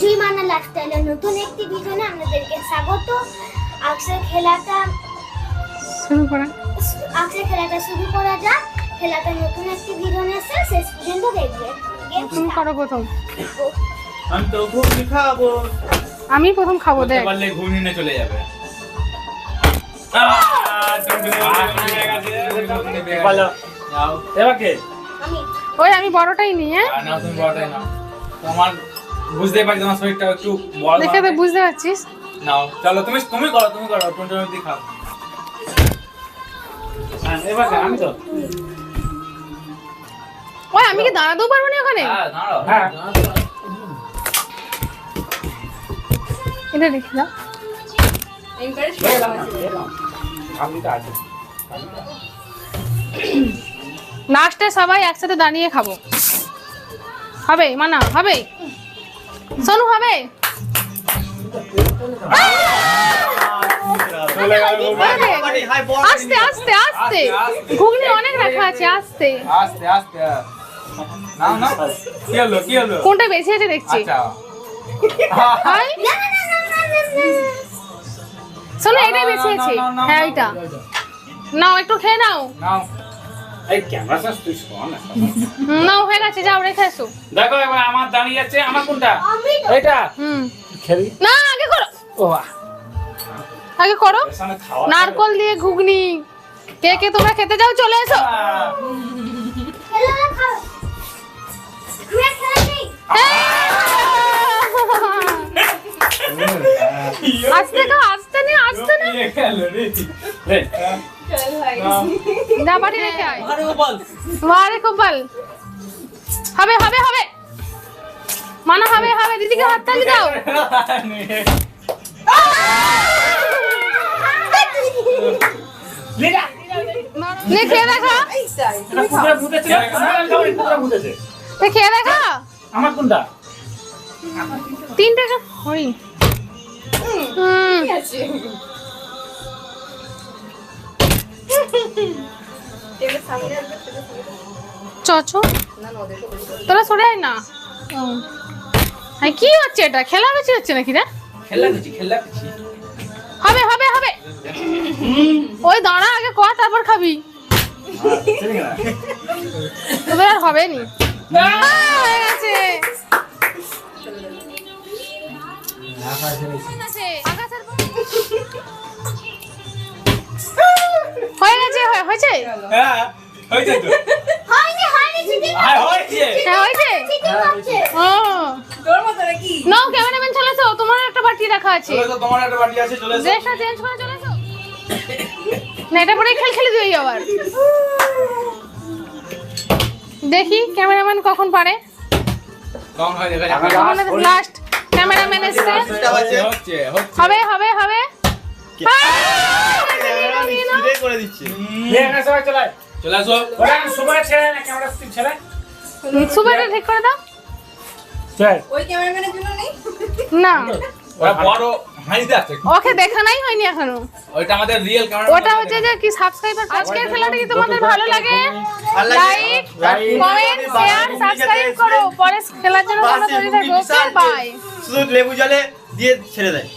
জুই মানা লাইফস্টাইলের নতুন একটি ভিডিওনে আপনাদেরকে স্বাগত আজকের খেলাটা শুরু করা আজকের খেলাটা শুরু করা যাক খেলাটা নতুন একটি ভিডিও এসে শেষ পর্যন্ত দেখবে তুমি করো প্রথম আমি তো ঘুগনি খাব আমি প্রথম খাব দেখ পারলে ঘুগনি চলে যাবে। এবার কে ওই আমি বড়টাই নিই হ্যাঁ? নাও, তুমি বড়টাই নাও। তোমার বুঝতেই পারছি তোমার শরীরটা একটু বড় দেখে তো বুঝতে পারছিস? নাও চলো তুমি তুমি করো তুমি করো তুমি অব্দি খাও। হ্যাঁ, এবার আমি তো। ওই আমি কি দাঁড়াতেও পারব না ওখানে? হ্যাঁ দাঁড়াও। হ্যাঁ। এটা রেখে দাও আমি তো আছি। লাস্টে সবাই একসাথে দাঁড়িয়ে খাব। হবে মানা হবে। সোনু হবে। আস্তে আস্তে আস্তে। ঘুগনি অনেক রাখা আছে আস্তে। কোনটা বেশি আছে দেখছি। আচ্ছা। শোনো এটাই বেশি আছে। হ্যাঁ এটা। নাও একটু খেয়ে নাও। না হয়ে গেছে যাও রেখে দেখো এবার আমার দাঁড়িয়ে আছে আমার কোনটা এটা হুম খেলি না আগে করো ও আগে করো নারকল দিয়ে ঘুগনি কে কে তোমরা খেতে যাও চলে এসো আস্তে খাও আস্তে নে আস্তে নে ইয়ে রে নাও। যা বাড়ি রেখে আয়। মারে কপাল হবে হবে হবে। মানা হবে হবে। দিদিকে হাত তালি দাও। নে খেয়ে দেখা। খেয়ে দেখা। আমার কোনটা? তিনটে হই হুম। চ চ তোরা সরে আয় না কি হচ্ছে এটা খেলা বেশি হচ্ছে নাকি রে হবে হবে হবে ওই দাঁড়া আগে ক তারপর খাবি তোদের আর হবে নি হয়ে গেছে হয়েছে? হ্যাঁ হয়েছে তো। হয়নি হয়নি চিটিং আর হয়েছে। হ্যাঁ হয়েছে? চিটিং হচ্ছে ও। নাও ক্যামেরাম্যান চলে তোমার একটা বাটি রাখা আছে। চলে তোমার একটা বাটি আছে চলে ড্রেসটা চেঞ্জ করে চলে না এটা পরে খেল খেলে দিই আবার। দেখি ক্যামেরাম্যান কখন পারে। কখন হয় দেখা লাস্ট ক্যামেরাম্যান হবে হবে হবে। করে দিচ্ছে। সবাই চলে চলে আসো। ওরা ছেড়ে না ক্যামেরা ছেড়ে। সুপারটা ঠিক করে দাও। ওই ক্যামেরাম্যানের জন্য নেই? না। বড় ওকে দেখানাই হয়নি এখনও। ওইটা আমাদের রিয়েল ক্যামেরা ওটা হচ্ছে যে কি সাবস্ক্রাইবার আজকের খেলাটা কি তোমাদের ভালো লাগে? লাইক কমেন্ট শেয়ার সাবস্ক্রাইব করো। পরে খেলার জন্য থাকো। বাই শুধু লেবু জলে দিয়ে ছেড়ে দেয়।